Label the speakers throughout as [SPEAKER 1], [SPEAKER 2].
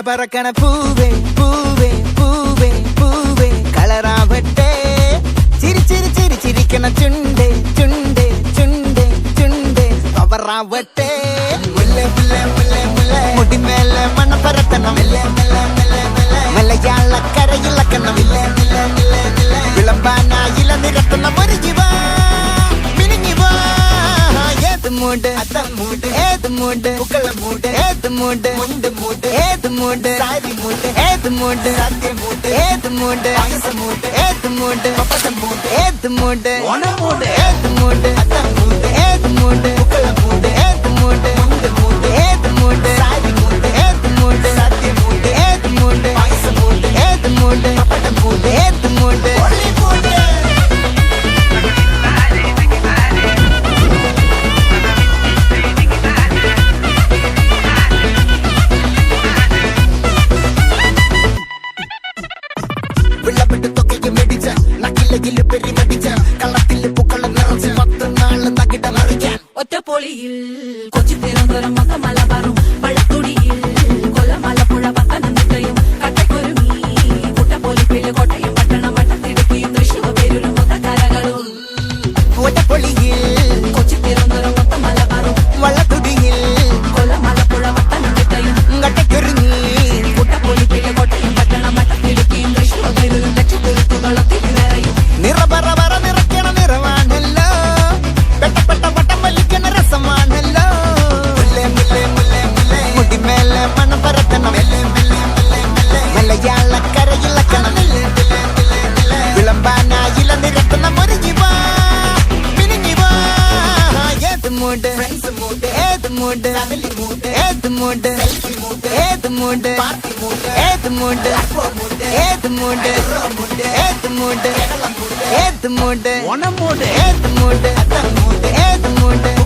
[SPEAKER 1] பரபரக்கன பூவே பூவே பூவே பூவே கலராவட்டே சிரி சிரி சிரி சிரிக்கன சுண்டே சுண்டே சுண்டே சுண்டே பவராவட்டே ஏது மூண்டு புக்கல மூண்டு ஏது மூண்டு முண்டு மூண்டு ஏது மூண்டு சாரி மூண்டு ஏது மூண்டு சத்திய மூண்டு ஏது மூண்டு அகச மூண்டு ஏது மூண்டு பப்பச மூண்டு ஏது மூண்டு ஒன மூண்டு ஏது மூண்டு அத்த மூண்டு ஏது மூண்டு
[SPEAKER 2] கொச்சி பெருந்தரம் பக்கம்
[SPEAKER 1] மூட்டை ஏத்து மூட்டை. அகலி மூட்டை ஏத்து மூட்டை செல்ஃபி மூட்டை ஏத்து மூட்டை. பார்ட்டி மூட்டை ஏத்து மூட்டை அப்போ மூட்டை ஏத்து மூட்டை. மூட்டை ஏத்து மூட்டை ஏத்து மூட்டை.
[SPEAKER 3] ஒன மூட்டை.
[SPEAKER 1] ஏத்து மூட்டை ஏத்து மூட்டை.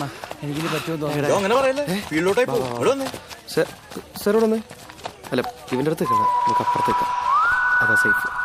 [SPEAKER 3] അണ്ണ എനിക്കിത്
[SPEAKER 4] സാർ അല്ല ഇവന്റെ അടുത്തേക്കാണ് നമുക്ക് അപ്പുറത്തേക്കാം അതാ സേഫ്